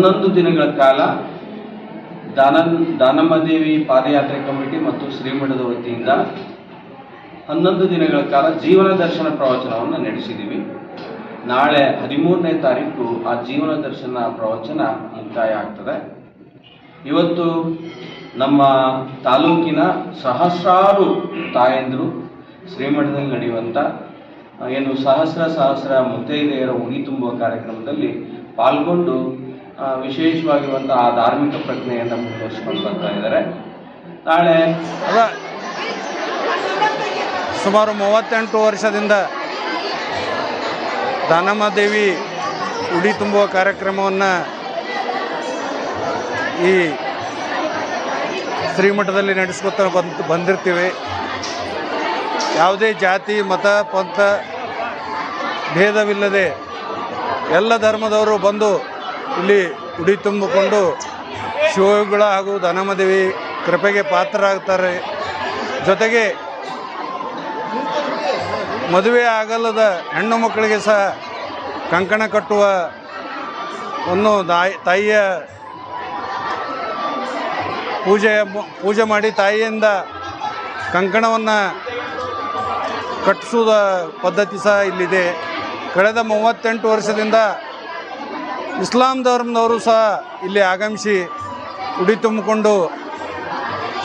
ಹನ್ನೊಂದು ದಿನಗಳ ಕಾಲ ದಾನ ದಾನಮ್ಮದೇವಿ ಪಾದಯಾತ್ರೆ ಕಮಿಟಿ ಮತ್ತು ಶ್ರೀಮಠದ ವತಿಯಿಂದ ಹನ್ನೊಂದು ದಿನಗಳ ಕಾಲ ಜೀವನ ದರ್ಶನ ಪ್ರವಚನವನ್ನು ನಡೆಸಿದ್ದೀವಿ ನಾಳೆ ಹದಿಮೂರನೇ ತಾರೀಕು ಆ ಜೀವನ ದರ್ಶನ ಪ್ರವಚನ ಮುಕ್ತಾಯ ಆಗ್ತದೆ. ಇವತ್ತು ನಮ್ಮ ತಾಲೂಕಿನ ಸಹಸ್ರಾರು ತಾಯಂದರು ಶ್ರೀಮಠದಲ್ಲಿ ನಡೆಯುವಂಥ ಏನು ಸಹಸ್ರ ಸಹಸ್ರ ಮುತ್ತೈದೆಯರ ಉಡಿ ತುಂಬುವ ಕಾರ್ಯಕ್ರಮದಲ್ಲಿ ಪಾಲ್ಗೊಂಡು ಆ, ವಿಶೇಷವಾಗಿರುವಂಥ ಆ ಧಾರ್ಮಿಕ ಪ್ರಜ್ಞೆಯನ್ನು ಮುಂದುವರಿಸ್ಕೊಂಡು ಬರ್ತಾ ಇದ್ದಾರೆ. ನಾಳೆ ಸುಮಾರು ಮೂವತ್ತೆಂಟು ವರ್ಷದಿಂದ ದಾನಮ್ಮ ದೇವಿ ಉಡಿ ತುಂಬುವ ಕಾರ್ಯಕ್ರಮವನ್ನು ಈ ಶ್ರೀಮಠದಲ್ಲಿ ನಡೆಸ್ಕೊತ ಬಂದು ಬಂದಿರ್ತೀವಿ. ಯಾವುದೇ ಜಾತಿ ಮತ ಪಂಥ ಭೇದವಿಲ್ಲದೆ ಎಲ್ಲ ಧರ್ಮದವರು ಬಂದು ಇಲ್ಲಿ ಉಡಿ ತುಂಬಿಕೊಂಡು ಶಿವಗಳ ಹಾಗೂ ಧನಮದೇವಿ ಕೃಪೆಗೆ ಪಾತ್ರರಾಗ್ತಾರೆ. ಜೊತೆಗೆ ಮದುವೆ ಆಗಲ್ಲದ ಹೆಣ್ಣು ಮಕ್ಕಳಿಗೆ ಸಹ ಕಂಕಣ ಕಟ್ಟುವ ಒಂದು ತಾಯಿ ತಾಯಿಯ ಪೂಜೆ ಪೂಜೆ ಮಾಡಿ ತಾಯಿಯಿಂದ ಕಂಕಣವನ್ನು ಕಟ್ಟಿಸುವ ಪದ್ಧತಿ ಸಹ ಇಲ್ಲಿದೆ. ಕಳೆದ ಮೂವತ್ತೆಂಟು ವರ್ಷದಿಂದ ಇಸ್ಲಾಂ ಧರ್ಮದವರು ಸಹ ಇಲ್ಲಿ ಆಗಮಿಸಿ ಉಡಿ ತುಂಬಿಕೊಂಡು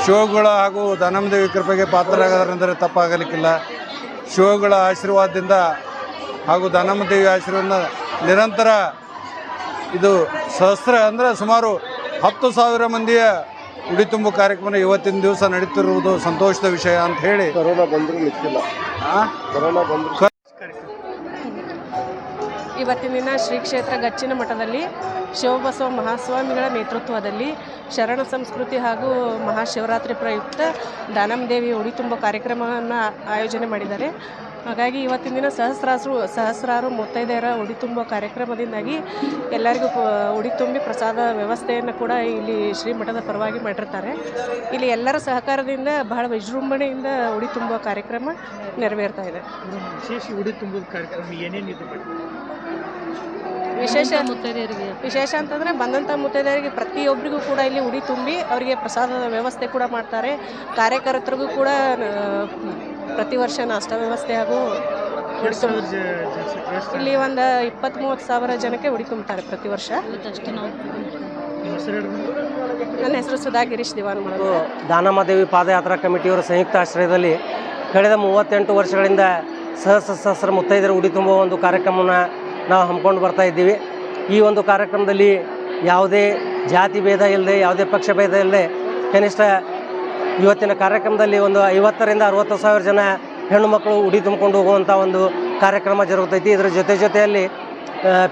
ಶಿವಗಳ ಹಾಗೂ ಧನಮದೇವಿ ಕೃಪೆಗೆ ಪಾತ್ರರಾಗದಂದರೆ ತಪ್ಪಾಗಲಿಕ್ಕಿಲ್ಲ. ಶಿವಗಳ ಆಶೀರ್ವಾದದಿಂದ ಹಾಗೂ ಧನಮದೇವಿ ಆಶೀರ್ವಾದ ನಿರಂತರ ಇದು ಸಹಸ್ರ ಅಂದರೆ ಸುಮಾರು ಹತ್ತು ಸಾವಿರ ಮಂದಿಯ ಉಡಿ ತುಂಬು ಕಾರ್ಯಕ್ರಮ ಇವತ್ತಿನ ದಿವಸ ನಡೀತಿರುವುದು ಸಂತೋಷದ ವಿಷಯ ಅಂತ ಹೇಳಿ. ಕೊರೋನಾ ಬಂದರೂ ನಿಂತಿಲ್ಲ ಆ, ಕೊರೋನಾ ಬಂದರೂ ಇವತ್ತಿನ ದಿನ ಶ್ರೀ ಕ್ಷೇತ್ರ ಗಚ್ಚಿನ ಮಠದಲ್ಲಿ ಶಿವಬಸವ ಮಹಾಸ್ವಾಮಿಗಳ ನೇತೃತ್ವದಲ್ಲಿ ಶರಣ ಸಂಸ್ಕೃತಿ ಹಾಗೂ ಮಹಾಶಿವರಾತ್ರಿ ಪ್ರಯುಕ್ತ ದಾನಮದೇವಿ ಉಡಿ ತುಂಬ ಕಾರ್ಯಕ್ರಮವನ್ನು ಆಯೋಜನೆ ಮಾಡಿದ್ದಾರೆ. ಹಾಗಾಗಿ ಇವತ್ತಿನ ದಿನ ಸಹಸ್ರಾಸು ಸಹಸ್ರಾರು ಮುತ್ತೈದೆಯರ ಉಡಿ ತುಂಬುವ ಕಾರ್ಯಕ್ರಮದಿಂದಾಗಿ ಎಲ್ಲರಿಗೂ ಉಡಿ ತುಂಬಿ ಪ್ರಸಾದ ವ್ಯವಸ್ಥೆಯನ್ನು ಕೂಡ ಇಲ್ಲಿ ಶ್ರೀಮಠದ ಪರವಾಗಿ ಮಾಡಿರ್ತಾರೆ. ಇಲ್ಲಿ ಎಲ್ಲರ ಸಹಕಾರದಿಂದ ಬಹಳ ವಿಜೃಂಭಣೆಯಿಂದ ಉಡಿ ತುಂಬುವ ಕಾರ್ಯಕ್ರಮ ನೆರವೇರ್ತಾ ಇದೆ. ವಿಶೇಷ ಉಡಿ ತುಂಬುವ ಕಾರ್ಯಕ್ರಮ ಏನೇನಿದೆ ವಿಶೇಷ ಮುತ್ತೈದೆಯರಿಗೆ. ವಿಶೇಷ ಅಂತಂದರೆ ಬಂದಂಥ ಮುತ್ತೈದೆಯರಿಗೆ ಪ್ರತಿಯೊಬ್ಬರಿಗೂ ಕೂಡ ಇಲ್ಲಿ ಉಡಿ ತುಂಬಿ ಅವರಿಗೆ ಪ್ರಸಾದದ ವ್ಯವಸ್ಥೆ ಕೂಡ ಮಾಡ್ತಾರೆ. ಕಾರ್ಯಕರ್ತರಿಗೂ ಕೂಡ ಪ್ರತಿ ವರ್ಷ ನಾಷ್ಟ ವ್ಯವಸ್ಥೆ ಹಾಗೂ ಇಲ್ಲಿ ಒಂದು ಇಪ್ಪತ್ತ್ ಮೂವತ್ತು ಸಾವಿರ ಜನಕ್ಕೆ ಹುಡಿಕೊಂಬ್ತಾರೆ ಪ್ರತಿ ವರ್ಷ. ನನ್ನ ಹೆಸರು ಸುಧಾ ಗಿರೀಶ್ ದಿವಾನ್ ಮಾಡೋದು ದಾನಮ್ಮದೇವಿ ಪಾದಯಾತ್ರಾ ಕಮಿಟಿಯವರ ಸಂಯುಕ್ತ ಆಶ್ರಯದಲ್ಲಿ ಕಳೆದ ಮೂವತ್ತೆಂಟು ವರ್ಷಗಳಿಂದ ಸಹಸ್ರ ಸಹಸ್ರ ಮುತ್ತೈದರು ಉಡಿ ತುಂಬುವ ಒಂದು ಕಾರ್ಯಕ್ರಮವನ್ನು ನಾವು ಹಮ್ಮಿಕೊಂಡು ಬರ್ತಾ ಇದ್ದೀವಿ. ಈ ಒಂದು ಕಾರ್ಯಕ್ರಮದಲ್ಲಿ ಯಾವುದೇ ಜಾತಿ ಭೇದ ಇಲ್ಲದೆ ಯಾವುದೇ ಪಕ್ಷ ಭೇದ ಇಲ್ಲದೆ ಕನಿಷ್ಠ ಇವತ್ತಿನ ಕಾರ್ಯಕ್ರಮದಲ್ಲಿ ಒಂದು ಐವತ್ತರಿಂದ ಅರವತ್ತು ಸಾವಿರ ಜನ ಹೆಣ್ಣು ಮಕ್ಕಳು ಉಡಿ ತುಂಬಿಕೊಂಡು ಹೋಗುವಂಥ ಒಂದು ಕಾರ್ಯಕ್ರಮ ಜರುಗುತ್ತೈತಿ ಇದರ ಜೊತೆ ಜೊತೆಯಲ್ಲಿ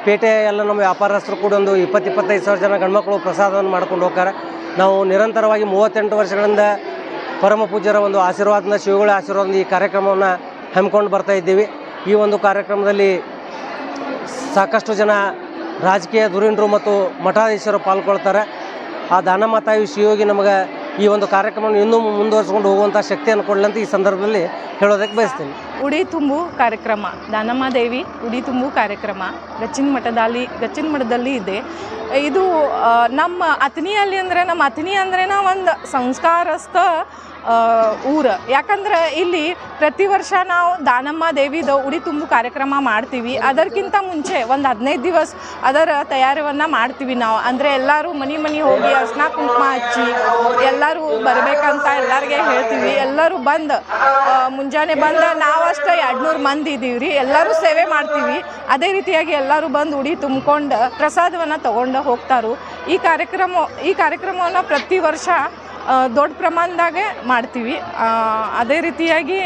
ಪೇಟೆ ಎಲ್ಲ ನಮ್ಮ ವ್ಯಾಪಾರಸ್ಥರು ಕೂಡ ಒಂದು ಇಪ್ಪತ್ತು, ಇಪ್ಪತ್ತೈದು ಸಾವಿರ ಜನ ಗಂಡ್ಮಕ್ಳು ಪ್ರಸಾದವನ್ನು ಮಾಡ್ಕೊಂಡು ಹೋಗ್ತಾರೆ. ನಾವು ನಿರಂತರವಾಗಿ ಮೂವತ್ತೆಂಟು ವರ್ಷಗಳಿಂದ ಪರಮ ಪೂಜ್ಯರ ಒಂದು ಆಶೀರ್ವಾದನ ಶಿವಗಳ ಆಶೀರ್ವಾದದಿಂದ ಈ ಕಾರ್ಯಕ್ರಮವನ್ನು ಹಮ್ಮಿಕೊಂಡು ಬರ್ತಾ ಇದ್ದೀವಿ. ಈ ಒಂದು ಕಾರ್ಯಕ್ರಮದಲ್ಲಿ ಸಾಕಷ್ಟು ಜನ ರಾಜಕೀಯ ಧುರೀಣರು ಮತ್ತು ಮಠಾಧೀಶರು ಪಾಲ್ಗೊಳ್ತಾರೆ. ಆ ದಾನಮಾತಾಯಿ ಶಿವಯೋಗಿ ನಮಗೆ ಈ ಒಂದು ಕಾರ್ಯಕ್ರಮವನ್ನು ಇನ್ನೂ ಮುಂದುವರಿಸ್ಕೊಂಡು ಹೋಗುವಂಥ ಶಕ್ತಿಯನ್ನು ಕೊಡಲಿ ಅಂತ ಈ ಸಂದರ್ಭದಲ್ಲಿ ಹೇಳೋದಕ್ಕೆ ಬಯಸ್ತೀನಿ. ಉಡಿ ತುಂಬು ಕಾರ್ಯಕ್ರಮ. ದಾನಮ್ಮ ದೇವಿ ಉಡಿ ತುಂಬು ಕಾರ್ಯಕ್ರಮ. ಗಚ್ಚಿನ ಮಠದಲ್ಲಿ ಗಚ್ಚಿನ ಮಠದಲ್ಲಿ ಇದೆ. ಇದು ನಮ್ಮ ಅತನಿಯಲ್ಲಿ ಅಂದರೆ, ನಮ್ಮ ಅಥನಿ ಅಂದ್ರೇನ ಒಂದು ಸಂಸ್ಕಾರಸ್ಥ ಊರ. ಯಾಕಂದ್ರೆ ಇಲ್ಲಿ ಪ್ರತಿ ವರ್ಷ ನಾವು ದಾನಮ್ಮ ದೇವಿದು ಉಡಿ ತುಂಬು ಕಾರ್ಯಕ್ರಮ ಮಾಡ್ತೀವಿ. ಅದಕ್ಕಿಂತ ಮುಂಚೆ ಒಂದು ಹದಿನೈದು ದಿವಸ ಅದರ ತಯಾರಿಯನ್ನು ಮಾಡ್ತೀವಿ ನಾವು. ಅಂದರೆ ಎಲ್ಲರೂ ಮನೆ ಮನೆ ಹೋಗಿ ಅರ್ಶನ ಕುಂಕುಮ ಹಚ್ಚಿ, ಎಲ್ಲರೂ ಬರಬೇಕಂತ ಎಲ್ಲರಿಗೆ ಹೇಳ್ತೀವಿ. ಎಲ್ಲರೂ ಬಂದು ಮುಂಜಾನೆ ಬಂದು ನಾವಷ್ಟೇ ಎರಡ್ನೂರು ಮಂದಿ ಇದ್ದೀವಿ ರೀ ಎಲ್ಲರೂ ಸೇವೆ ಮಾಡ್ತೀವಿ. ಅದೇ ರೀತಿಯಾಗಿ ಎಲ್ಲರೂ ಬಂದು ಉಡಿ ತುಂಬ್ಕೊಂಡು ಪ್ರಸಾದವನ್ನು ತಗೊಂಡು ಹೋಗ್ತಾರು. ಈ ಕಾರ್ಯಕ್ರಮ, ಈ ಕಾರ್ಯಕ್ರಮವನ್ನು ಪ್ರತಿ ವರ್ಷ ದೊಡ್ಡ ಪ್ರಮಾಣದಾಗೆ ಮಾಡ್ತೀವಿ. ಅದೇ ರೀತಿಯಾಗಿ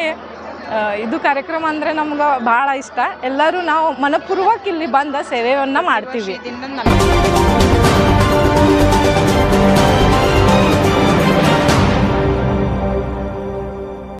ಇದು ಕಾರ್ಯಕ್ರಮ ಅಂದರೆ ನಮ್ಗೆ ಭಾಳ ಇಷ್ಟ. ಎಲ್ಲರೂ ನಾವು ಮನಪೂರ್ವಕ ಇಲ್ಲಿ ಬಂದು ಸೇವೆಯನ್ನು ಮಾಡ್ತೀವಿ.